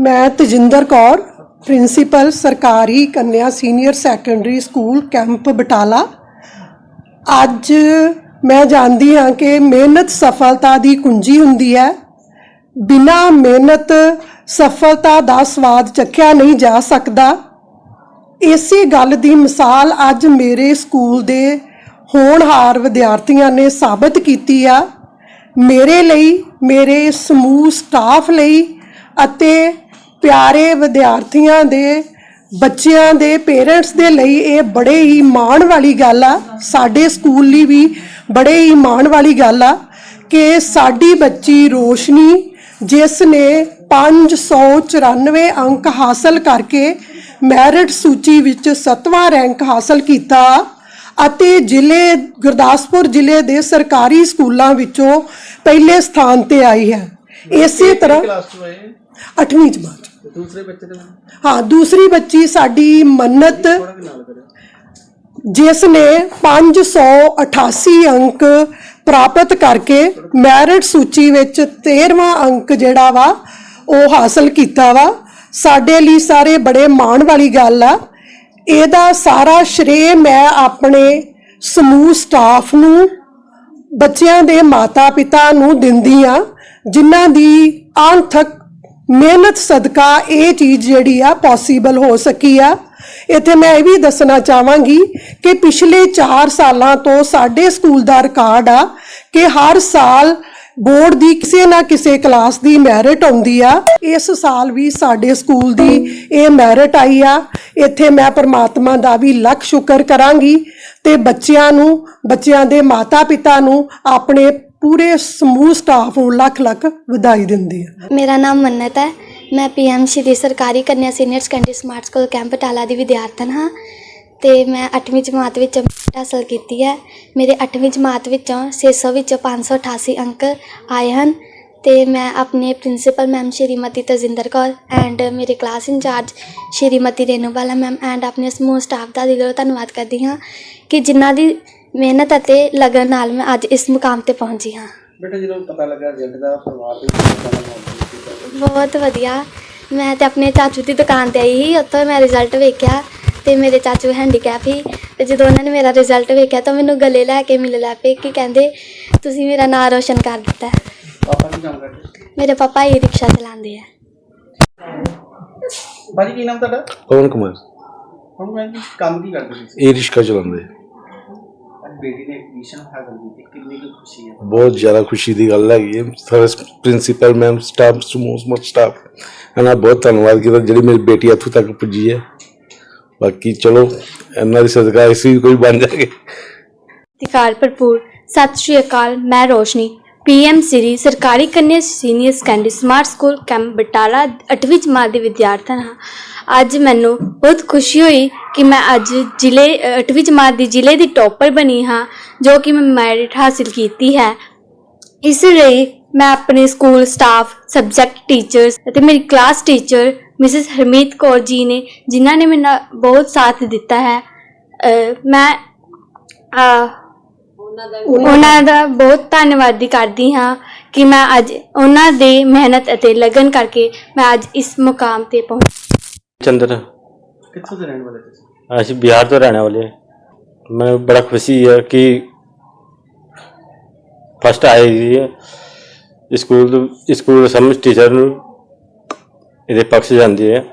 ਮੈਂ ਤਜਿੰਦਰ ਕੌਰ, ਪ੍ਰਿੰਸੀਪਲ ਸਰਕਾਰੀ ਕੰਨਿਆ senior secondary school camp Batala. ਅੱਜ ਮੈਂ ਜਾਣਦੀ ਹਾਂ ਕਿ ਮਿਹਨਤ ਸਫਲਤਾ ਦੀ ਕੁੰਜੀ ਹੁੰਦੀ ਹੈ। ਬਿਨਾਂ ਮਿਹਨਤ ਸਫਲਤਾ ਦਾ ਸਵਾਦ ਚੱਖਿਆ ਨਹੀਂ ਜਾ ਸਕਦਾ। ਇਸੇ ਗੱਲ ਦੀ ਮਿਸਾਲ ਅੱਜ ਮੇਰੇ ਸਕੂਲ ਦੇ ਹੋਣਹਾਰ ਵਿਦਿਆਰਥੀਆਂ ਨੇ ਸਾਬਤ ਕੀਤੀ ਆ। ਮੇਰੇ ਲਈ, ਮੇਰੇ ਸਮੂਹ, ਸਟਾਫ ਲਈ ਅਤੇ ਪਿਆਰੇ ਵਿਦਿਆਰਥੀਆਂ ਦੇ, ਬੱਚਿਆਂ ਦੇ ਪੇਰੈਂਟਸ ਦੇ ਲਈ ਇਹ ਬੜੇ ਹੀ ਮਾਣ ਵਾਲੀ ਗੱਲ ਆ। ਸਾਡੇ ਸਕੂਲ ਲਈ ਵੀ ਬੜੇ ਹੀ ਮਾਣ ਵਾਲੀ ਗੱਲ ਆ ਕਿ ਸਾਡੀ ਬੱਚੀ ਰੋਸ਼ਨੀ, ਜਿਸ ਨੇ 594 ਅੰਕ ਹਾਸਲ ਕਰਕੇ ਮੈਰਿਟ ਸੂਚੀ ਵਿੱਚ 7ਵਾਂ ਰੈਂਕ ਹਾਸਲ ਕੀਤਾ ਅਤੇ ਜ਼ਿਲ੍ਹੇ, ਗੁਰਦਾਸਪੁਰ ਜ਼ਿਲ੍ਹੇ ਦੇ ਸਰਕਾਰੀ ਸਕੂਲਾਂ ਵਿੱਚੋਂ ਪਹਿਲੇ ਸਥਾਨ ਤੇ ਆਈ ਹੈ। ਇਸੇ ਤਰ੍ਹਾਂ ਕਲਾਸ ਚ ਹੋਏ 8ਵੀਂ ਜਮਾਤ ਤੇ ਦੂਸਰੇ ਬੱਚੇ ਦੇ ਹਾਂ ਦੂਸਰੀ ਬੱਚੀ ਸਾਡੀ ਮੰਨਤ ਥੋੜਾ ਵੀ ਨਾਲ ਕਰਿਓ। ਜਿਸ ਨੇ 588 ਅੰਕ ਪ੍ਰਾਪਤ ਕਰਕੇ ਮੈਰਿਟ ਸੂਚੀ ਵਿੱਚ 13ਵਾਂ ਅੰਕ ਜਿਹੜਾ ਵਾ ਉਹ ਹਾਸਲ ਕੀਤਾ ਵਾ। ਸਾਡੇ ਲਈ ਸਾਰੇ ਬੜੇ ਮਾਣ ਵਾਲੀ ਗੱਲ ਆ। ਇਹਦਾ ਸਾਰਾ ਸ਼੍ਰੇ ਮੈਂ ਆਪਣੇ ਸਮੂਹ ਸਟਾਫ ਨੂੰ ਬੱਚਿਆਂ ਦੇ ਮਾਤਾ-ਪਿਤਾ ਨੂੰ ਦਿੰਦੀ ਆ। ਜਿਨ੍ਹਾਂ ਦੀ ਆਂਥਕ ਮਿਹਨਤ, ਸਦਕਾ ਇਹ ਚੀਜ਼ ਜਿਹੜੀ ਆ ਪੋਸੀਬਲ ਹੋ ਸਕੀ ਆ। ਇੱਥੇ ਮੈਂ ਇਹ ਵੀ ਦੱਸਣਾ ਚਾਹਾਂਗੀ ਕਿ ਪਿਛਲੇ 4 ਸਾਲਾਂ ਤੋਂ ਸਾਡੇ ਸਕੂਲ ਦਾ ਰਿਕਾਰਡ ਆ ਕਿ ਹਰ ਸਾਲ ਬੋਰਡ ਦੀ ਕਿਸੇ ਨਾ ਕਿਸੇ ਕਲਾਸ ਦੀ ਮੈਰਿਟ ਆਉਂਦੀ ਆ। ਇਸ ਸਾਲ ਵੀ ਸਾਡੇ ਸਕੂਲ ਦੀ ਇਹ ਮੈਰਿਟ ਆਈ ਆ। ਇੱਥੇ ਮੈਂ ਪਰਮਾਤਮਾ ਦਾ ਵੀ ਲੱਖ ਸ਼ੁਕਰ ਕਰਾਂਗੀ ਤੇ ਬੱਚਿਆਂ ਨੂੰ, ਬੱਚਿਆਂ ਦੇ ਮਾਤਾ-ਪਿਤਾ ਨੂੰ, ਆਪਣੇ ਪੂਰੇ ਸਮੂਹ ਸਟਾਫ ਨੂੰ ਲੱਖ ਲੱਖ ਵਧਾਈ ਦਿੰਦੀ ਆ। ਮੇਰਾ ਨਾਮ ਮੰਨਤ ਹੈ। ਮੈਂ ਪੀਐਮ ਸ਼੍ਰੀ ਸਰਕਾਰੀ ਕੰਨਿਆ senior secondary smart school camp Batala ਦੀ ਵਿਦਿਆਰਥਣ ਹਾਂ ਤੇ ਮੈਂ 8ਵੀਂ ਜਮਾਤ ਵਿੱਚ ਹਾਸਲ ਕੀਤੀ ਹੈ। ਮੇਰੇ 8ਵੀਂ ਜਮਾਤ ਵਿੱਚੋਂ 600 ਵਿੱਚੋਂ 588 ਅੰਕ ਆਏ ਹਨ ਤੇ ਮੈਂ ਆਪਣੇ principal ma'am Shrimati Tajinder Kaur and ਮੇਰੇ class incharge Shrimati Renubala ma'am and ਆਪਣੇ ਸਮੂਹ ਸਟਾਫ ਦਾ ਦਿਲੋਂ ਧੰਨਵਾਦ ਕਰਦੀ ਹਾਂ ਕਿ ਜਿਨ੍ਹਾਂ ਦੀ ਮਿਹਨਤ ਅਤੇ ਲਗਨ ਨਾਲ ਮੈਂ ਅੱਜ ਇਸ ਮੁਕਾਮ ਤੇ ਪਹੁੰਚੀ ਹਾਂ। ਬੇਟਾ ਜਦੋਂ ਪਤਾ ਲੱਗਾ ਰਿਜ਼ਲਟ ਦਾ ਪਰਿਵਾਰ ਦੇ ਵਿੱਚ ਕਿੱਦਾਂ ਦਾ ਮਾਹੌਲ ਸੀ ਬਹੁਤ ਵਧੀਆ। ਮੈਂ ਤੇ ਆਪਣੇ ਚਾਚੂ ਦੀ ਦੁਕਾਨ ਤੇ ਆਈ ਸੀ ਉੱਥੋਂ ਮੈਂ ਰਿਜ਼ਲਟ ਵੇਖਿਆ ਤੇ ਮੇਰੇ ਚਾਚੂ ਹੈਂਡੀਕੈਪ ਸੀ। ਤੇ ਜਦੋਂ ਉਹਨਾਂ ਨੇ ਮੇਰਾ ਰਿਜ਼ਲਟ ਵੇਖਿਆ ਤਾਂ ਮੈਨੂੰ ਗਲੇ ਲੈ ਕੇ ਮਿਲ ਲੈ ਪਏ ਕਿ ਕਹਿੰਦੇ ਤੁਸੀਂ ਮੇਰਾ ਨਾਮ ਰੋਸ਼ਨ ਕਰ ਦਿੱਤਾ ਹੈ। ਪਾਪਾ ਕੀ ਕੰਮ ਕਰਦੇ ਮੇਰੇ ਪਾਪਾ ਹੀ ਰਿਕਸ਼ਾ ਚਲਾਉਂਦੇ ਆ। ਭਾਜੀ ਕੀ ਨਾਮ ਤੁਹਾਡਾ? ਪਵਨ ਕੁਮਾਰ। ਹੁਣ ਮੈਂ ਕੀ ਕੰਮ ਕੀ ਕਰਦੇ ਸੀ ਇਹ ਰਿਸ਼ਕਾ ਚਲਾਉਂਦੇ ਬੇਟੀ ਨੇ ਐਡਮਿਸ਼ਨ ਹਾਸਲ ਕੀਤੀ ਕਿੰਨੀ ਕੁ ਖੁਸ਼ੀ ਹੈ? ਬਹੁਤ ਜ਼ਿਆਦਾ ਖੁਸ਼ੀ ਦੀ ਗੱਲ ਹੈਗੀ ਹੈ। ਸਾਰੇ ਪ੍ਰਿੰਸੀਪਲ ਮੈਮ ਸਟਾਫ ਸਮੂਹ ਸਮੂਹ ਸਟਾਫ ਇਹਨਾਂ ਬਹੁਤ ਧੰਨਵਾਦ ਕੀਤਾ ਜਿਹੜੀ ਮੇਰੀ ਬੇਟੀ ਇੱਥੋਂ ਤੱਕ ਪੁੱਜੀ ਹੈ। ਬਾਕੀ ਚਲੋ ਇਹਨਾਂ ਦੀ ਸਦਕਾ ਅਸੀਂ ਵੀ ਕੋਈ ਬਣ ਜਾਗੇ ਸਤਿਕਾਰ ਭਰਪੂਰ ਸਤਿ ਸ਼੍ਰੀ ਅਕਾਲ ਮੈਂ ਰੋਸ਼ਨੀ। ਪੀਐਮ ਸਿਰੀ ਸਰਕਾਰੀ ਕੰਨਿਆ senior secondary smart school camp Batala 8ਵੀਂ ਜਮਾਤ ਦੇ ਵਿਦਿਆਰਥਣ ਹਾਂ। ਅੱਜ ਮੈਨੂੰ ਬਹੁਤ ਖੁਸ਼ੀ ਹੋਈ ਕਿ ਮੈਂ ਅੱਜ ਜ਼ਿਲ੍ਹੇ 8ਵੀਂ ਜਮਾਤ ਦੀ ਜ਼ਿਲ੍ਹੇ ਦੀ ਟੌਪਰ ਬਣੀ ਹਾਂ, ਜੋ ਕਿ ਮੈਂ ਮੈਰਿਟ ਹਾਸਿਲ ਕੀਤੀ ਹੈ। ਇਸ ਲਈ ਮੈਂ ਆਪਣੇ ਸਕੂਲ ਸਟਾਫ, ਸਬਜੈਕਟ ਟੀਚਰਸ ਅਤੇ ਮੇਰੀ class teacher Mrs Harmeet Kaur ji ਨੇ, ਜਿਨ੍ਹਾਂ ਨੇ ਮੇਰਾ ਬਹੁਤ ਸਾਥ ਦਿੱਤਾ ਹੈ। ਮੈਂ ਉਹਨਾਂ ਦਾ ਬਹੁਤ ਧੰਨਵਾਦੀ ਕਰਦੀ ਹਾਂ ਕਿ ਮੈਂ ਅੱਜ ਉਹਨਾਂ ਦੇ ਮਿਹਨਤ ਅਤੇ ਲਗਨ ਕਰਕੇ ਮੈਂ ਅੱਜ ਇਸ ਮੁਕਾਮ ਤੇ ਪਹੁੰਚੀ ਚੰਦਰ। ਕਿੱਥੋਂ ਦੇ ਰਹਿਣ ਵਾਲੇ ਤੁਸੀਂ? ਅਸੀਂ ਬਿਹਾਰ ਤੋਂ ਰਹਿਣੇ ਵਾਲੇ ਹਾਂ। ਮੈਂ ਬੜਾ ਖੁਸ਼ੀ ਹੈ ਕਿ ਫਸਟ ਆਏ ਜੀ ਸਕੂਲ ਸਕੂਲ ਸਮਝ ਟੀਚਰ ਨੂੰ ਇਹਦੇ ਪਕਸ਼ ਜਾਂਦੀ ਹੈ